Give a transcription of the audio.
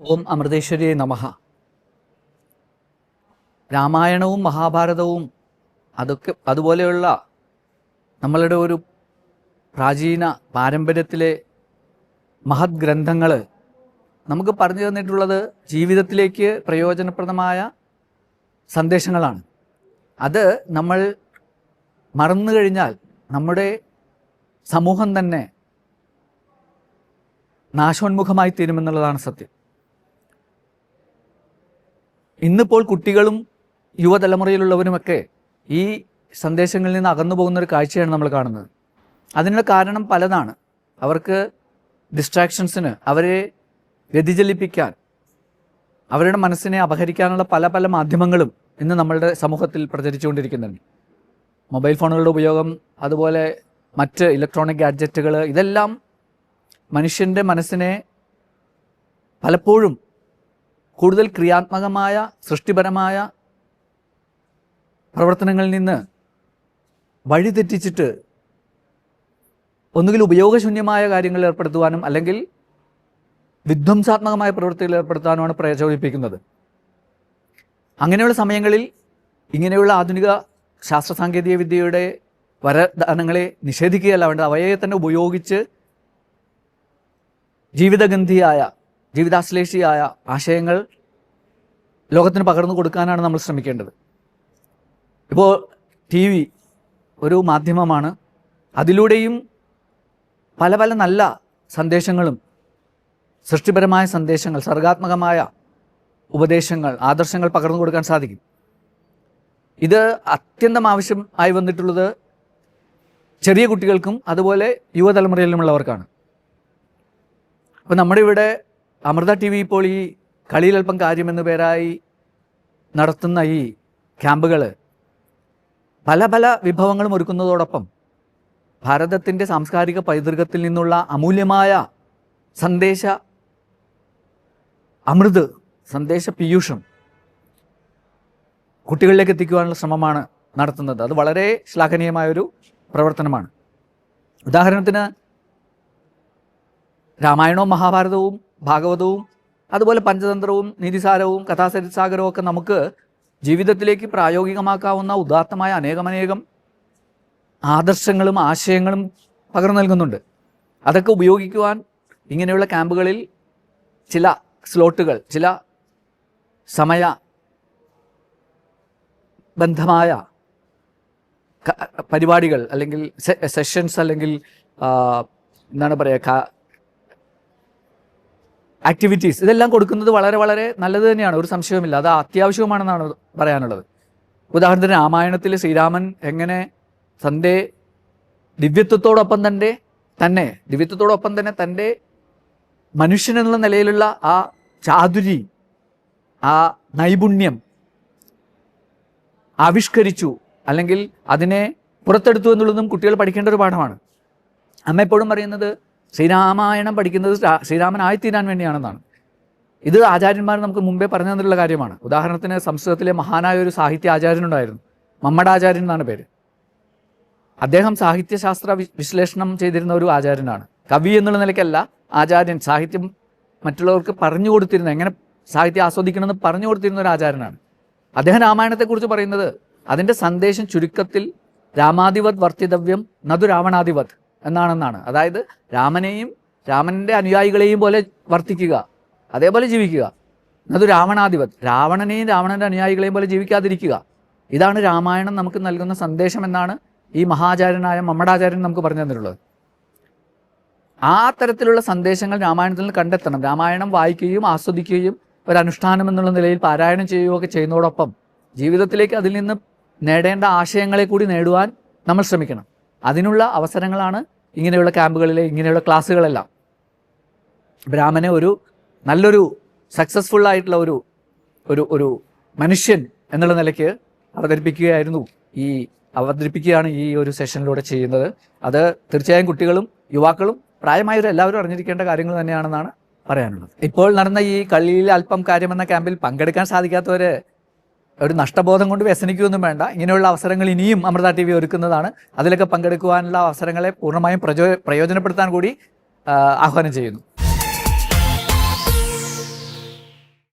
ഓം അമൃതേശ്വരി നമഃ. രാമായണവും മഹാഭാരതവും അതൊക്കെ അതുപോലെയുള്ള നമ്മളുടെ ഒരു പ്രാചീന പാരമ്പര്യത്തിലെ മഹത് ഗ്രന്ഥങ്ങൾ നമുക്ക് പറഞ്ഞു തന്നിട്ടുള്ളത് ജീവിതത്തിലേക്ക് പ്രയോജനപ്രദമായ സന്ദേശങ്ങളാണ്. അത് നമ്മൾ മറന്നു കഴിഞ്ഞാൽ നമ്മുടെ സമൂഹം തന്നെ നാശോന്മുഖമായി തീരുമെന്നുള്ളതാണ് സത്യം. ഇന്നിപ്പോൾ കുട്ടികളും യുവതലമുറയിലുള്ളവരുമൊക്കെ ഈ സന്ദേശങ്ങളിൽ നിന്ന് അകന്നു പോകുന്ന ഒരു കാഴ്ചയാണ് നമ്മൾ കാണുന്നത്. അതിനുള്ള കാരണം പലതാണ്. അവർക്ക് ഡിസ്ട്രാക്ഷൻസിന് അവരെ വ്യതിചലിപ്പിക്കാൻ അവരുടെ മനസ്സിനെ അപഹരിക്കാനുള്ള പല പല മാധ്യമങ്ങളും ഇന്ന് നമ്മളുടെ സമൂഹത്തിൽ പ്രചരിച്ചുകൊണ്ടിരിക്കുന്നുണ്ട്. മൊബൈൽ ഫോണുകളുടെ ഉപയോഗം അതുപോലെ മറ്റ് ഇലക്ട്രോണിക് ഗാഡ്ജറ്റുകൾ ഇതെല്ലാം മനുഷ്യന്റെ മനസ്സിനെ പലപ്പോഴും കൂടുതൽ ക്രിയാത്മകമായ സൃഷ്ടിപരമായ പ്രവർത്തനങ്ങളിൽ നിന്ന് വഴിതെറ്റിച്ചിട്ട് ഒന്നുകിൽ ഉപയോഗശൂന്യമായ കാര്യങ്ങൾ ഏർപ്പെടുത്തുവാനും അല്ലെങ്കിൽ വിധ്വംസാത്മകമായ പ്രവൃത്തികൾ ഏർപ്പെടുത്താനുമാണ് പ്രചോദിപ്പിക്കുന്നത് അങ്ങനെയുള്ള സമയങ്ങളിൽ ഇങ്ങനെയുള്ള ആധുനിക ശാസ്ത്ര സാങ്കേതിക വിദ്യയുടെ വരദാനങ്ങളെ നിഷേധിക്കുകയല്ല വേണ്ടത്. അവയെ തന്നെ ഉപയോഗിച്ച് ജീവിതഗന്ധിയായ ജീവിതാശ്ലേഷിയായ ആശയങ്ങൾ ലോകത്തിന് പകർന്നു കൊടുക്കാനാണ് നമ്മൾ ശ്രമിക്കേണ്ടത്. ഇപ്പോൾ ടി വി ഒരു മാധ്യമമാണ്. അതിലൂടെയും പല പല നല്ല സന്ദേശങ്ങളും സൃഷ്ടിപരമായ സന്ദേശങ്ങൾ സർഗാത്മകമായ ഉപദേശങ്ങൾ ആദർശങ്ങൾ പകർന്നു കൊടുക്കാൻ സാധിക്കും. ഇത് അത്യന്തം ആവശ്യം ആയി വന്നിട്ടുള്ളത് ചെറിയ കുട്ടികൾക്കും അതുപോലെ യുവതലമുറയിലുമുള്ളവർക്കാണ്. അപ്പോൾ നമ്മുടെ ഇവിടെ അമൃത ടി വി ഇപ്പോൾ ഈ കളിയിൽ അല്പം കാര്യമെന്ന് പേരായി നടത്തുന്ന ഈ ക്യാമ്പുകൾ പല പല വിഭവങ്ങളും ഒരുക്കുന്നതോടൊപ്പം ഭാരതത്തിന്റെ സാംസ്കാരിക പൈതൃകത്തിൽ നിന്നുള്ള അമൂല്യമായ സന്ദേശ അമൃത് സന്ദേശ പീയൂഷം കുട്ടികളിലേക്ക് എത്തിക്കുവാനുള്ള ശ്രമമാണ് നടത്തുന്നത്. അത് വളരെ ശ്ലാഘനീയമായൊരു പ്രവർത്തനമാണ്. ഉദാഹരണത്തിന് രാമായണവും മഹാഭാരതവും ഭാഗവതവും അതുപോലെ പഞ്ചതന്ത്രവും നീതിസാരവും കഥാസരിസാഗരവും ഒക്കെ നമുക്ക് ജീവിതത്തിലേക്ക് പ്രായോഗികമാക്കാവുന്ന ഉദാത്തമായ അനേകമനേകം ആദർശങ്ങളും ആശയങ്ങളും പകർന്നു നൽകുന്നുണ്ട്. അതൊക്കെ ഉപയോഗിക്കുവാൻ ഇങ്ങനെയുള്ള ക്യാമ്പുകളിൽ ചില സ്ലോട്ടുകൾ ചില സമയ ബന്ധമായ പരിപാടികൾ അല്ലെങ്കിൽ സെഷൻസ് അല്ലെങ്കിൽ എന്താണ് പറയുക ആക്ടിവിറ്റീസ് ഇതെല്ലാം കൊടുക്കുന്നത് വളരെ വളരെ നല്ലത് തന്നെയാണ്. ഒരു സംശയവുമില്ല. അത് അത്യാവശ്യവുമാണെന്നാണ് പറയാനുള്ളത്. ഉദാഹരണത്തിന് രാമായണത്തിൽ ശ്രീരാമൻ എങ്ങനെ തന്റെ ദിവ്യത്വത്തോടൊപ്പം തന്നെ തന്നെ ദിവ്യത്വത്തോടൊപ്പം തന്നെ തന്റെ മനുഷ്യൻ എന്നുള്ള നിലയിലുള്ള ആ ചാതുരി ആ നൈപുണ്യം ആവിഷ്കരിച്ചു അല്ലെങ്കിൽ അതിനെ പുറത്തെടുത്തു എന്നുള്ളതും കുട്ടികൾ പഠിക്കേണ്ട ഒരു പാഠമാണ്. അമ്മ എപ്പോഴും പറയുന്നത് ശ്രീരാമായണം പഠിക്കുന്നത് ശ്രീരാമൻ ശ്രീരാമനായിത്തീരാൻ വേണ്ടിയാണെന്നാണ്. ഇത് ആചാര്യന്മാർ നമുക്ക് മുമ്പേ പറഞ്ഞു തന്നിട്ടുള്ള കാര്യമാണ്. ഉദാഹരണത്തിന് സംസ്കൃതത്തിലെ മഹാനായ ഒരു സാഹിത്യ ആചാര്യനുണ്ടായിരുന്നു. മമ്മടാചാര്യൻ എന്നാണ് പേര്. അദ്ദേഹം സാഹിത്യശാസ്ത്ര വിശ്ലേഷണം ചെയ്തിരുന്ന ഒരു ആചാര്യനാണ്. കവി എന്നുള്ള നിലയ്ക്കല്ല ആചാര്യൻ സാഹിത്യം മറ്റുള്ളവർക്ക് പറഞ്ഞു കൊടുത്തിരുന്ന എങ്ങനെ സാഹിത്യം ആസ്വദിക്കണമെന്ന് പറഞ്ഞു കൊടുത്തിരുന്ന ഒരു ആചാര്യനാണ്. അദ്ദേഹം രാമായണത്തെക്കുറിച്ച് പറയുന്നത് അതിന്റെ സന്ദേശം ചുരുക്കത്തിൽ രാമാധിപത് വർത്തിതവ്യം നതു രാവണാധിപത്. എന്നാണെന്നാണ്. അതായത് രാമനെയും രാമന്റെ അനുയായികളെയും പോലെ വർത്തിക്കുക അതേപോലെ ജീവിക്കുക. അത് രാവണാധിപത് രാവണനെയും രാവണന്റെ അനുയായികളെയും പോലെ ജീവിക്കാതിരിക്കുക. ഇതാണ് രാമായണം നമുക്ക് നൽകുന്ന സന്ദേശം എന്നാണ് ഈ മഹാചാര്യനായ മമ്മടാചാര്യൻ നമുക്ക് പറഞ്ഞു തന്നിട്ടുള്ളത്. ആ തരത്തിലുള്ള സന്ദേശങ്ങൾ രാമായണത്തിൽ നിന്ന് കണ്ടെത്തണം. രാമായണം വായിക്കുകയും ആസ്വദിക്കുകയും ഒരു അനുഷ്ഠാനം എന്നുള്ള നിലയിൽ പാരായണം ചെയ്യുകയൊക്കെ ചെയ്യുന്നതോടൊപ്പം ജീവിതത്തിലേക്ക് അതിൽ നിന്ന് നേടേണ്ട ആശയങ്ങളെ കൂടി നേടുവാൻ നമ്മൾ ശ്രമിക്കണം. അതിനുള്ള അവസരങ്ങളാണ് ഇങ്ങനെയുള്ള ക്യാമ്പുകളിലെ ഇങ്ങനെയുള്ള ക്ലാസ്സുകളെല്ലാം ബ്രാഹ്മനെ ഒരു നല്ലൊരു സക്സസ്ഫുൾ ആയിട്ടുള്ള ഒരു ഒരു ഒരു മനുഷ്യൻ എന്നുള്ള നിലയ്ക്ക് അവതരിപ്പിക്കുകയായിരുന്നു ഈ അവതരിപ്പിക്കുകയാണ് ഈ ഒരു സെഷനിലൂടെ ചെയ്യുന്നത്. അത് തീർച്ചയായും കുട്ടികളും യുവാക്കളും പ്രായമായവരും എല്ലാവരും അറിഞ്ഞിരിക്കേണ്ട കാര്യങ്ങൾ തന്നെയാണെന്നാണ് പറയാനുള്ളത്. ഇപ്പോൾ നടന്ന ഈ കളിയിൽ അല്പം കാര്യമെന്ന ക്യാമ്പിൽ പങ്കെടുക്കാൻ സാധിക്കാത്തവര് ഒരു നഷ്ടബോധം കൊണ്ട് വ്യസനിക്കുകയൊന്നും വേണ്ട. ഇങ്ങനെയുള്ള അവസരങ്ങൾ ഇനിയും അമൃത ടി വി ഒരുക്കുന്നതാണ്. അതിലൊക്കെ പങ്കെടുക്കുവാനുള്ള അവസരങ്ങളെ പൂർണമായും പ്രചോ പ്രയോജനപ്പെടുത്താൻ കൂടി ആഹ്വാനം ചെയ്യുന്നു.